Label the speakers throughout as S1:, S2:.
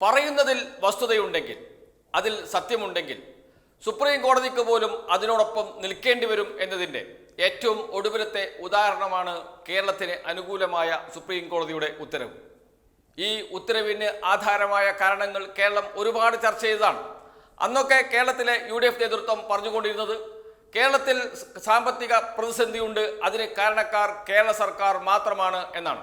S1: പറയുന്നതിൽ വസ്തുതയുണ്ടെങ്കിൽ അതിൽ സത്യമുണ്ടെങ്കിൽ സുപ്രീം കോടതിക്ക് പോലും അതിനോടൊപ്പം നിൽക്കേണ്ടി വരും എന്നതിന്റെ ഏറ്റവും ഒടുവിലത്തെ ഉദാഹരണമാണ് കേരളത്തിന് അനുകൂലമായ സുപ്രീം കോടതിയുടെ ഉത്തരവ്. ഈ ഉത്തരവിന് ആധാരമായ കാരണങ്ങൾ കേരളം ഒരുപാട് ചർച്ച ചെയ്തതാണ്. അന്നൊക്കെ കേരളത്തിലെ യു ഡി എഫ് നേതൃത്വം പറഞ്ഞുകൊണ്ടിരുന്നത് കേരളത്തിൽ സാമ്പത്തിക പ്രതിസന്ധിയുണ്ട് അതിന് കാരണക്കാർ കേരള സർക്കാർ മാത്രമാണ് എന്നാണ്.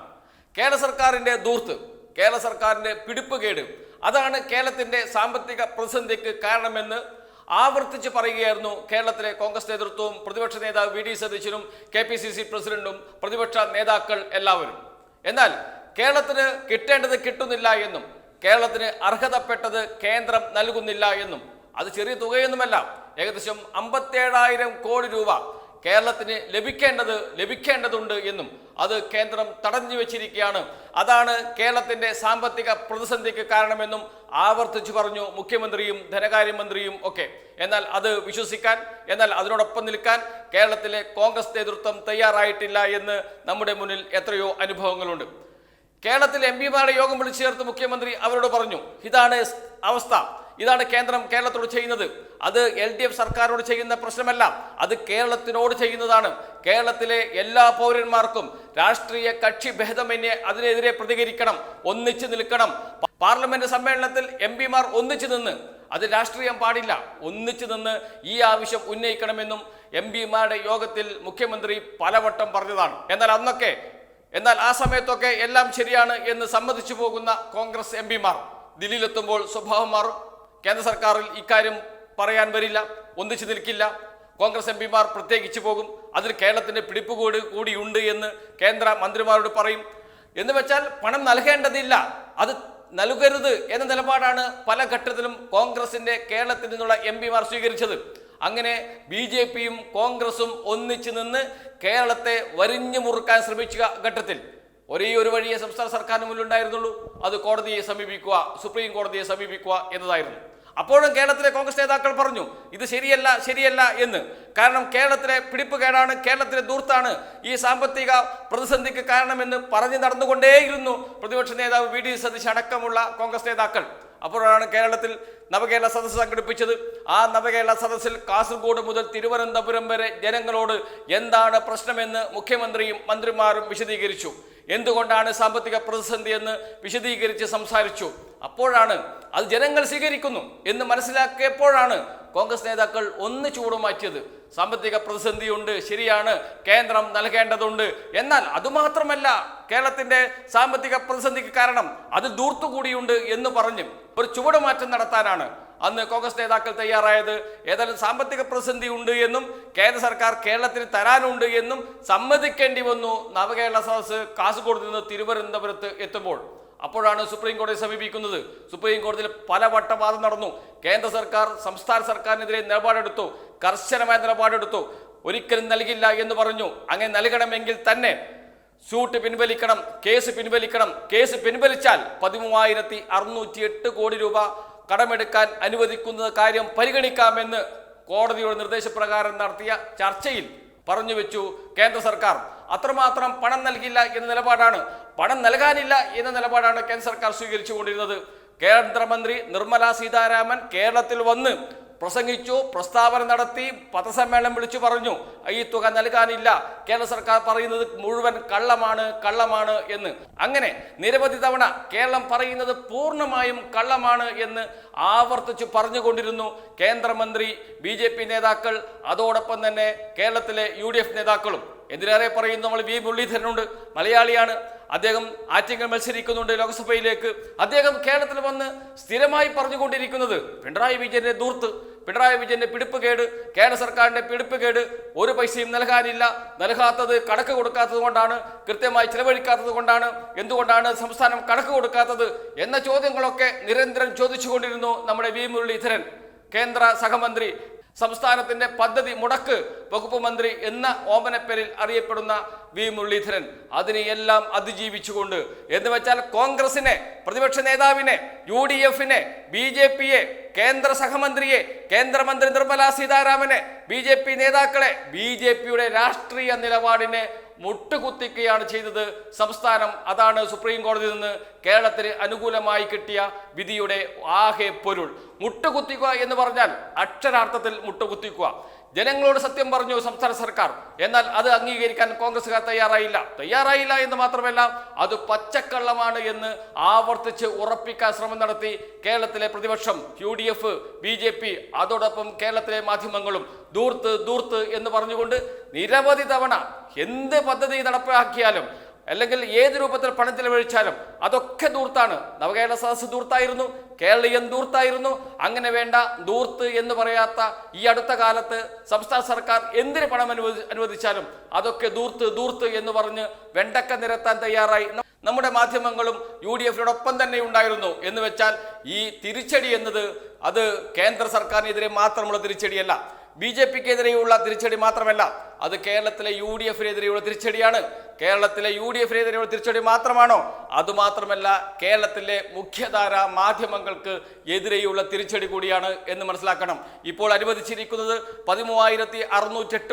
S1: കേരള സർക്കാരിന്റെ ദൂർത്ത് കേരള സർക്കാരിന്റെ പിടിപ്പുകേട് അതാണ് കേരളത്തിന്റെ സാമ്പത്തിക പ്രതിസന്ധിക്ക് കാരണമെന്ന് ആവർത്തിച്ച് പറയുകയായിരുന്നു കേരളത്തിലെ കോൺഗ്രസ് നേതൃത്വവും പ്രതിപക്ഷ നേതാവ് വി ഡി സതീശനും കെ പി സി സി പ്രസിഡന്റും പ്രതിപക്ഷ നേതാക്കൾ എല്ലാവരും. എന്നാൽ കേരളത്തിന് കിട്ടേണ്ടത് കിട്ടുന്നില്ല എന്നും കേരളത്തിന് അർഹതപ്പെട്ടത് കേന്ദ്രം നൽകുന്നില്ല എന്നും അത് ചെറിയ തുകയൊന്നുമല്ല ഏകദേശം അമ്പത്തേഴായിരം കോടി രൂപ കേരളത്തിന് ലഭിക്കേണ്ടത് ലഭിക്കേണ്ടതുണ്ട് എന്നും അത് കേന്ദ്രം തടഞ്ഞു വെച്ചിരിക്കുകയാണ്. അതാണ് കേരളത്തിന്റെ സാമ്പത്തിക പ്രതിസന്ധിക്ക് കാരണമെന്നും ആവർത്തിച്ചു പറഞ്ഞു മുഖ്യമന്ത്രിയും ധനകാര്യമന്ത്രിയും ഒക്കെ. എന്നാൽ അത് വിശ്വസിക്കാൻ എന്നാൽ അതിനോടൊപ്പം നിൽക്കാൻ കേരളത്തിലെ കോൺഗ്രസ് നേതൃത്വം തയ്യാറായിട്ടില്ല എന്ന് നമ്മുടെ മുന്നിൽ എത്രയോ അനുഭവങ്ങളുണ്ട്. കേരളത്തിൽ എം പിമാരുടെ യോഗം വിളിച്ചു ചേർത്ത് മുഖ്യമന്ത്രി അവരോട് പറഞ്ഞു ഇതാണ് അവസ്ഥ. ഇതാണ് കേന്ദ്രം കേരളത്തോട് ചെയ്യുന്നത്. അത് എൽ ഡി എഫ് സർക്കാരോട് ചെയ്യുന്ന പ്രശ്നമല്ല. അത് കേരളത്തിനോട് ചെയ്യുന്നതാണ്. കേരളത്തിലെ എല്ലാ പൗരന്മാർക്കും രാഷ്ട്രീയ കക്ഷി ഭേദമന്യേ അതിനെതിരെ പ്രതികരിക്കണം ഒന്നിച്ചു നിൽക്കണം. പാർലമെന്റ് സമ്മേളനത്തിൽ എം പിമാർ ഒന്നിച്ചു നിന്ന് അത് രാഷ്ട്രീയം പാടില്ല. ഒന്നിച്ചു നിന്ന് ഈ ആവശ്യം ഉന്നയിക്കണമെന്നും എം പിമാരുടെ യോഗത്തിൽ മുഖ്യമന്ത്രി പലവട്ടം പറഞ്ഞതാണ്. എന്നാൽ അന്നൊക്കെ എന്നാൽ ആ സമയത്തൊക്കെ എല്ലാം ശരിയാണ് എന്ന് സമ്മതിച്ചു പോകുന്ന കോൺഗ്രസ് എം പിമാർ. ദില്ലിയിലെത്തുമ്പോൾ സ്വഭാവം മാറും. കേന്ദ്ര സർക്കാരിൽ ഇക്കാര്യം പറയാൻ വരില്ല ഒന്നിച്ചു നിൽക്കില്ല. കോൺഗ്രസ് എം പിമാർ പ്രത്യേകിച്ച് പോകും. അതിൽ കേരളത്തിന്റെ പിടിപ്പുകൂടി കൂടിയുണ്ട് എന്ന് കേന്ദ്ര മന്ത്രിമാരോട് പറയും. എന്ന് വെച്ചാൽ പണം നൽകേണ്ടതില്ല. അത് നൽകരുത് എന്ന നിലപാടാണ് പല ഘട്ടത്തിലും കോൺഗ്രസിന്റെ കേരളത്തിൽ നിന്നുള്ള എം പിമാർ സ്വീകരിച്ചത്. അങ്ങനെ ബി ജെ പിയും കോൺഗ്രസും ഒന്നിച്ചു നിന്ന് കേരളത്തെ വരിഞ്ഞു മുറുക്കാൻ ശ്രമിച്ച ഘട്ടത്തിൽ ഒരേ ഒരു വഴിയെ സംസ്ഥാന സർക്കാരിന് മുന്നിലുണ്ടായിരുന്നുള്ളൂ. അത് കോടതിയെ സമീപിക്കുക സുപ്രീം കോടതിയെ സമീപിക്കുക എന്നതായിരുന്നു. അപ്പോഴും കേരളത്തിലെ കോൺഗ്രസ് നേതാക്കൾ പറഞ്ഞു ഇത് ശരിയല്ല ശരിയല്ല എന്ന്. കാരണം കേരളത്തിലെ പിടിപ്പ് കേടാണ് കേരളത്തിലെ ദൂർത്താണ് ഈ സാമ്പത്തിക പ്രതിസന്ധിക്ക് കാരണമെന്ന് പറഞ്ഞു നടന്നുകൊണ്ടേയിരുന്നു പ്രതിപക്ഷ നേതാവ് വി. ഡി. സതീശ് അടക്കമുള്ള കോൺഗ്രസ് നേതാക്കൾ. അപ്പോഴാണ് കേരളത്തിൽ നവകേരള സദസ്സ് സംഘടിപ്പിച്ചത്. ആ നവകേരള സദസ്സിൽ കാസർഗോഡ് മുതൽ തിരുവനന്തപുരം വരെ ജനങ്ങളോട് എന്താണ് പ്രശ്നമെന്ന് മുഖ്യമന്ത്രിയും മന്ത്രിമാരും വിശദീകരിച്ചു. എന്തുകൊണ്ടാണ് സാമ്പത്തിക പ്രതിസന്ധി എന്ന് വിശദീകരിച്ച് സംസാരിച്ചു? അപ്പോഴാണ് അത് ജനങ്ങൾ സ്വീകരിക്കുന്നു എന്ന് മനസ്സിലാക്കിയപ്പോഴാണ് കോൺഗ്രസ് നേതാക്കൾ ഒന്ന് ചൂടുമാറ്റിയത് സാമ്പത്തിക പ്രതിസന്ധിയുണ്ട് ശരിയാണ് കേന്ദ്രം നൽകേണ്ടതുണ്ട്. എന്നാൽ അതുമാത്രമല്ല കേരളത്തിന്റെ സാമ്പത്തിക പ്രതിസന്ധിക്ക് കാരണം അതിൽ ദൂർത്തുകൂടിയുണ്ട് എന്ന് പറഞ്ഞ് ഒരു ചുവടുമാറ്റം നടത്താനാണ് അന്ന് കോൺഗ്രസ് നേതാക്കൾ തയ്യാറായത് ഏതായാലും സാമ്പത്തിക പ്രതിസന്ധി ഉണ്ട് എന്നും കേന്ദ്ര സർക്കാർ കേരളത്തിന് തരാനുണ്ട് എന്നും സമ്മതിക്കേണ്ടി വന്നു. നവകേരള സദസ് കാസർഗോഡ് നിന്ന് തിരുവനന്തപുരത്ത് എത്തുമ്പോൾ അപ്പോഴാണ് സുപ്രീം കോടതിയെ സമീപിക്കുന്നത്. സുപ്രീം കോടതിയിൽ പല വട്ടവാദം നടന്നു. കേന്ദ്ര സർക്കാർ സംസ്ഥാന സർക്കാരിനെതിരെ നിലപാടെടുത്തു. കർശനമായ നിലപാടെടുത്തു. ഒരിക്കലും നൽകില്ല എന്ന് പറഞ്ഞു. അങ്ങനെ നൽകണമെങ്കിൽ തന്നെ സ്യൂട്ട് പിൻവലിക്കണം കേസ് പിൻവലിക്കണം. കേസ് പിൻവലിച്ചാൽ പതിമൂവായിരത്തി അറുന്നൂറ്റി എട്ട് കോടി രൂപ കടമെടുക്കാൻ അനുവദിക്കുന്ന കാര്യം പരിഗണിക്കാമെന്ന് കോടതിയുടെ നിർദ്ദേശപ്രകാരം നടത്തിയ ചർച്ചയിൽ പറഞ്ഞു വെച്ചു കേന്ദ്ര സർക്കാർ. അത്രമാത്രം പണം നൽകില്ല എന്ന നിലപാടാണ്. പണം നൽകാനില്ല എന്ന നിലപാടാണ് കേന്ദ്ര സർക്കാർ സ്വീകരിച്ചുകൊണ്ടിരുന്നത്. കേന്ദ്രമന്ത്രി നിർമ്മല സീതാരാമൻ കേരളത്തിൽ വന്ന് പ്രസംഗിച്ചു പ്രസ്താവന നടത്തി പത്രസമ്മേളനം വിളിച്ചു പറഞ്ഞു. ഈ തുക നൽകാനില്ല. കേരള സർക്കാർ പറയുന്നത് മുഴുവൻ കള്ളമാണ് കള്ളമാണ് എന്ന്. അങ്ങനെ നിരവധി തവണ കേരളം പറയുന്നത് പൂർണമായും കള്ളമാണ് എന്ന് ആവർത്തിച്ചു പറഞ്ഞുകൊണ്ടിരുന്നു കേന്ദ്രമന്ത്രി ബി നേതാക്കൾ അതോടൊപ്പം തന്നെ കേരളത്തിലെ യു നേതാക്കളും. എന്തിനേറെ പറയുന്നു നമ്മൾ വി മുരളീധരനുണ്ട് മലയാളിയാണ്. അദ്ദേഹം ആറ്റിങ്ങൽ മത്സരിക്കുന്നുണ്ട് ലോക്സഭയിലേക്ക്. അദ്ദേഹം കേരളത്തിൽ വന്ന് സ്ഥിരമായി പറഞ്ഞുകൊണ്ടിരിക്കുന്നത് പിണറായി വിജയന്റെ ദൂർത്ത് പിണറായി വിജയന്റെ പിടിപ്പ് കേട് കേന്ദ്ര സർക്കാരിന്റെ പിടിപ്പ് കേട് ഒരു പൈസയും നൽകാനില്ല. നൽകാത്തത് കണക്ക് കൊടുക്കാത്തത് കൊണ്ടാണ് കൃത്യമായി ചിലവഴിക്കാത്തത് കൊണ്ടാണ്. എന്തുകൊണ്ടാണ് സംസ്ഥാനം കണക്ക് കൊടുക്കാത്തത് എന്ന ചോദ്യങ്ങളൊക്കെ നിരന്തരം ചോദിച്ചുകൊണ്ടിരുന്നു നമ്മുടെ വി മുരളീധരൻ കേന്ദ്ര സഹമന്ത്രി. സംസ്ഥാനത്തിന്റെ പദ്ധതി മുടക്ക് വകുപ്പ് മന്ത്രി എന്ന ഓമനപ്പേരിൽ അറിയപ്പെടുന്ന വി മുരളീധരൻ. അതിനെയെല്ലാം അതിജീവിച്ചുകൊണ്ട് എന്ന് വെച്ചാൽ കോൺഗ്രസിനെ പ്രതിപക്ഷ നേതാവിനെ യു ഡി എഫിനെ ബി ജെ പിയെ കേന്ദ്ര സഹമന്ത്രിയെ കേന്ദ്രമന്ത്രി നിർമ്മലാ സീതാരാമനെ ബി ജെ പി നേതാക്കളെ ബി ജെ പിയുടെ രാഷ്ട്രീയ നിലപാടിനെ മുട്ടുകുത്തിക്കുകയാണ് ചെയ്തത്. സംസ്ഥാനം അതാണ് സുപ്രീം കോടതിയിൽ നിന്ന് കേരളത്തിന് അനുകൂലമായി കിട്ടിയ വിധിയുടെ ആകെ പൊരുൾ. മുട്ടുകുത്തിക്കുക എന്ന് പറഞ്ഞാൽ അക്ഷരാർത്ഥത്തിൽ മുട്ടുകുത്തിക്കുക. ജനങ്ങളോട് സത്യം പറഞ്ഞു സംസ്ഥാന സർക്കാർ. എന്നാൽ അത് അംഗീകരിക്കാൻ കോൺഗ്രസ്സുകാർ തയ്യാറായില്ല. തയ്യാറായില്ല എന്ന് മാത്രമല്ല അത് പച്ചക്കള്ളമാണ് എന്ന് ആവർത്തിച്ച് ഉറപ്പിക്കാൻ ശ്രമം നടത്തി കേരളത്തിലെ പ്രതിപക്ഷം U D F B J P അതോടൊപ്പം കേരളത്തിലെ മാധ്യമങ്ങളും ദൂർത്ത് ദൂർത്ത് എന്ന് പറഞ്ഞുകൊണ്ട് നിരവധി തവണ എന്ത് പദ്ധതി നടപ്പാക്കിയാലും അല്ലെങ്കിൽ ഏത് രൂപത്തിൽ പണം ചെലവഴിച്ചാലും അതൊക്കെ ദൂർത്താണ് നവകേരള സദസ് ദൂർത്തായിരുന്നു കേരളീയൻ ദൂർത്തായിരുന്നു അങ്ങനെ വേണ്ട ദൂർത്ത് എന്ന് പറയാത്ത ഈ അടുത്ത കാലത്ത് സംസ്ഥാന സർക്കാർ എന്തിന് പണം അനുവദി അനുവദിച്ചാലും അതൊക്കെ ദൂർത്ത് ദൂർത്ത് എന്ന് പറഞ്ഞ് വെണ്ടക്ക നിരത്താൻ തയ്യാറായി. നമ്മുടെ മാധ്യമങ്ങളും യു ഡി എഫിനോടൊപ്പം തന്നെ ഉണ്ടായിരുന്നു. എന്ന് വെച്ചാൽ ഈ തിരിച്ചടി എന്നത് അത് കേന്ദ്ര സർക്കാരിനെതിരെ മാത്രമുള്ള തിരിച്ചടിയല്ല. ബി ജെ പിക്കെതിരെയുള്ള തിരിച്ചടി മാത്രമല്ല അത് കേരളത്തിലെ യു ഡി എഫിനെതിരെയുള്ള തിരിച്ചടിയാണ്. കേരളത്തിലെ യു ഡി എഫിനെതിരെയുള്ള തിരിച്ചടി മാത്രമാണോ? അതുമാത്രമല്ല കേരളത്തിലെ മുഖ്യധാര മാധ്യമങ്ങൾക്ക് എതിരെയുള്ള തിരിച്ചടി കൂടിയാണ് എന്ന് മനസ്സിലാക്കണം. ഇപ്പോൾ അനുവദിച്ചിരിക്കുന്നത് പതിമൂവായിരത്തി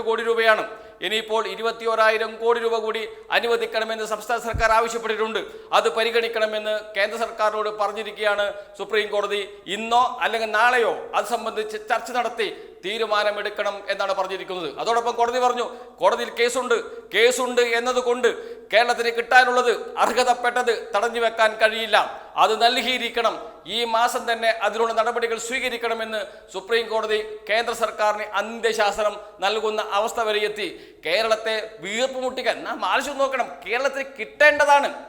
S1: കോടി രൂപയാണ്. ഇനിയിപ്പോൾ ഇരുപത്തിയോരായിരം കോടി രൂപ കൂടി അനുവദിക്കണമെന്ന് സംസ്ഥാന സർക്കാർ ആവശ്യപ്പെട്ടിട്ടുണ്ട്. അത് പരിഗണിക്കണമെന്ന് കേന്ദ്ര സർക്കാരിനോട് പറഞ്ഞിരിക്കുകയാണ് സുപ്രീം കോടതി. ഇന്നോ അല്ലെങ്കിൽ നാളെയോ അത് സംബന്ധിച്ച് ചർച്ച നടത്തി തീരുമാനമെടുക്കണം എന്നാണ് പറഞ്ഞിരിക്കുന്നത്. അതോടൊപ്പം കോടതി പറഞ്ഞു കോടതിയിൽ കേസുണ്ട്. കേസുണ്ട് എന്നതുകൊണ്ട് കേരളത്തിന് കിട്ടാനുള്ളത് അർഹതപ്പെട്ടത് തടഞ്ഞു വെക്കാൻ കഴിയില്ല. അത് നൽകിയിരിക്കണം. ഈ മാസം തന്നെ അതിനുള്ള നടപടികൾ സ്വീകരിക്കണമെന്ന് സുപ്രീം കോടതി കേന്ദ്ര സർക്കാരിന് അന്ത്യശാസനം നൽകുന്ന അവസ്ഥ വരെ എത്തി. കേരളത്തെ വീർപ്പ് മുട്ടിക്കാൻ നാം ആവശ്യം നോക്കണം. കേരളത്തിന് കിട്ടേണ്ടതാണ്.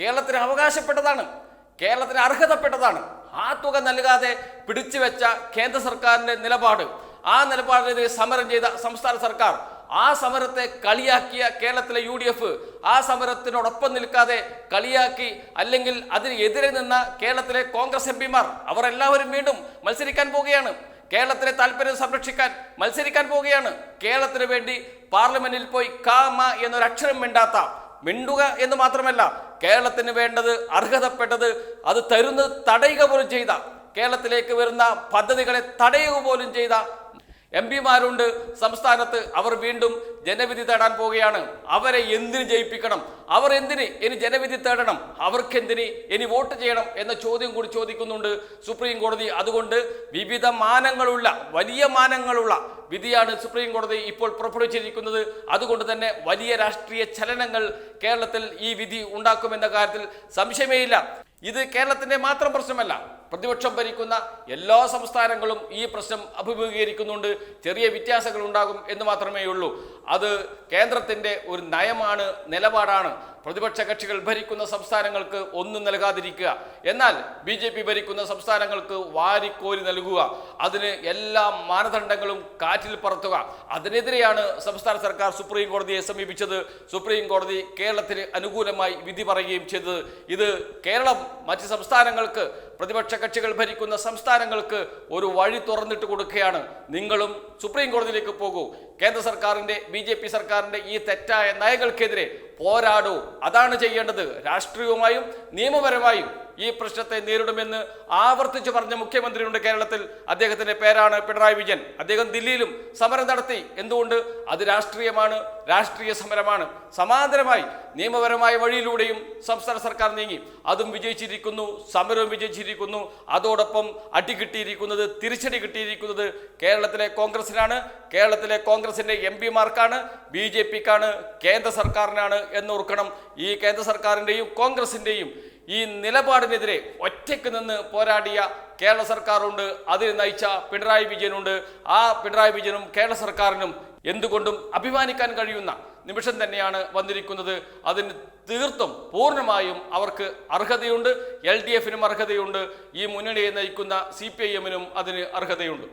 S1: കേരളത്തിന് അവകാശപ്പെട്ടതാണ്. കേരളത്തിന് അർഹതപ്പെട്ടതാണ്. ആ തുക നൽകാതെ പിടിച്ചുവെച്ച കേന്ദ്ര സർക്കാരിന്റെ നിലപാട്. ആ നിലപാടിനെതിരെ സമരം ചെയ്ത സംസ്ഥാന സർക്കാർ ആ സമരത്തെ കളിയാക്കിയ കേരളത്തിലെ യു ഡി എഫ് ആ സമരത്തിനോടൊപ്പം നിൽക്കാതെ കളിയാക്കി അല്ലെങ്കിൽ അതിനെതിരെ നിന്ന കേരളത്തിലെ കോൺഗ്രസ് എം പിമാർ അവർ എല്ലാവരും വീണ്ടും മത്സരിക്കാൻ പോവുകയാണ്. കേരളത്തിലെ താല്പര്യം സംരക്ഷിക്കാൻ മത്സരിക്കാൻ പോവുകയാണ്. കേരളത്തിന് വേണ്ടി പാർലമെന്റിൽ പോയി കാമ എന്നൊരു അക്ഷരം മിണ്ടാത്ത മിണ്ടുക എന്ന് മാത്രമല്ല കേരളത്തിന് വേണ്ടത് അർഹതപ്പെട്ടത് അത് തരുന്നത് തടയുക പോലും ചെയ്ത കേരളത്തിലേക്ക് വരുന്ന പദ്ധതികളെ തടയുക പോലും ചെയ്ത എം പിമാരുണ്ട്. സംസ്ഥാനത്ത് അവർ വീണ്ടും ജനവിധി തേടാൻ പോവുകയാണ്. അവരെ എന്തിന് ജയിപ്പിക്കണം? അവർ എന്തിന് ഇനി ജനവിധി തേടണം? അവർക്കെന്തിന് ഇനി വോട്ട് ചെയ്യണം എന്ന ചോദ്യം കൂടി ചോദിക്കുന്നുണ്ട് സുപ്രീം കോടതി. അതുകൊണ്ട് വിവിധ മാനങ്ങളുള്ള വലിയ മാനങ്ങളുള്ള വിധിയാണ് സുപ്രീം കോടതി ഇപ്പോൾ പുറപ്പെടുവിച്ചിരിക്കുന്നത്. അതുകൊണ്ട് തന്നെ വലിയ രാഷ്ട്രീയ ചലനങ്ങൾ കേരളത്തിൽ ഈ വിധി ഉണ്ടാക്കുമെന്ന കാര്യത്തിൽ സംശയമേയില്ല. ഇത് കേരളത്തിന്റെ മാത്രം പ്രശ്നമല്ല. പ്രതിപക്ഷം ഭരിക്കുന്ന എല്ലാ സംസ്ഥാനങ്ങളും ഈ പ്രശ്നം അഭിമുഖീകരിക്കുന്നുണ്ട്. ചെറിയ വ്യത്യാസങ്ങൾ ഉണ്ടാകും എന്ന് മാത്രമേ ഉള്ളൂ. അത് കേന്ദ്രത്തിന്റെ ഒരു നയമാണ് നിലപാടാണ്. പ്രതിപക്ഷ കക്ഷികൾ ഭരിക്കുന്ന സംസ്ഥാനങ്ങൾക്ക് ഒന്നും നൽകാതിരിക്കുക. എന്നാൽ ബി ജെ പി ഭരിക്കുന്ന സംസ്ഥാനങ്ങൾക്ക് വാരിക്കോരി നൽകുക. അതിന് എല്ലാ മാനദണ്ഡങ്ങളും കാറ്റിൽ പറത്തുക. അതിനെതിരെയാണ് സംസ്ഥാന സർക്കാർ സുപ്രീം കോടതിയെ സമീപിച്ചത്. സുപ്രീം കോടതി കേരളത്തിന് അനുകൂലമായി വിധി പറയുകയും ചെയ്തത്. ഇത് കേരളം മറ്റ് സംസ്ഥാനങ്ങൾക്ക് പ്രതിപക്ഷ കക്ഷികൾ ഭരിക്കുന്ന സംസ്ഥാനങ്ങൾക്ക് ഒരു വഴി തുറന്നിട്ട് കൊടുക്കുകയാണ്. നിങ്ങളും സുപ്രീം കോടതിയിലേക്ക് പോകൂ. കേന്ദ്ര സർക്കാരിന്റെ ബി സർക്കാരിന്റെ ഈ തെറ്റായ നയങ്ങൾക്കെതിരെ പോരാടൂ. അതാണ് ചെയ്യേണ്ടത്. രാഷ്ട്രീയവുമായും നിയമപരമായും ഈ പ്രശ്നത്തെ നേരിടുമെന്ന് ആവർത്തിച്ചു പറഞ്ഞ മുഖ്യമന്ത്രിയുണ്ട് കേരളത്തിൽ. അദ്ദേഹത്തിന്റെ പേരാണ് പിണറായി വിജയൻ. അദ്ദേഹം ദില്ലിയിലും സമരം നടത്തി. എന്തുകൊണ്ട്? അത് രാഷ്ട്രീയമാണ്. രാഷ്ട്രീയ സമരമാണ്. സമാന്തരമായി നിയമപരമായ വഴിയിലൂടെയും സംസ്ഥാന സർക്കാർ നീങ്ങി. അതും വിജയിച്ചിരിക്കുന്നു സമരവും വിജയിച്ചിരിക്കുന്നു. അതോടൊപ്പം അടി കിട്ടിയിരിക്കുന്നത് തിരിച്ചടി കിട്ടിയിരിക്കുന്നത് കേരളത്തിലെ കോൺഗ്രസിനാണ്. കേരളത്തിലെ കോൺഗ്രസിന്റെ എം പിമാർക്കാണ്. ബി ജെ പിക്കാണ്. കേന്ദ്ര സർക്കാരിനാണ് എന്നോർക്കണം ഈ കേന്ദ്ര സർക്കാരിന്റെയും കോൺഗ്രസിന്റെയും ഈ നിലപാടിനെതിരെ ഒറ്റയ്ക്ക് നിന്ന് പോരാടിയ കേരള സർക്കാരുണ്ട്. അതിൽ നയിച്ച പിണറായി വിജയനുണ്ട്. ആ പിണറായി വിജയനും കേരള സർക്കാരിനും എന്തുകൊണ്ടും അഭിമാനിക്കാൻ കഴിയുന്ന നിമിഷം തന്നെയാണ് വന്നിരിക്കുന്നത്. അതിന് തീർത്തും പൂർണമായും അവർക്ക് അർഹതയുണ്ട്. എൽ ഡി എഫിനും അർഹതയുണ്ട്. ഈ മുന്നണിയെ നയിക്കുന്ന സി പി ഐ എമ്മിനും അതിന് അർഹതയുണ്ട്.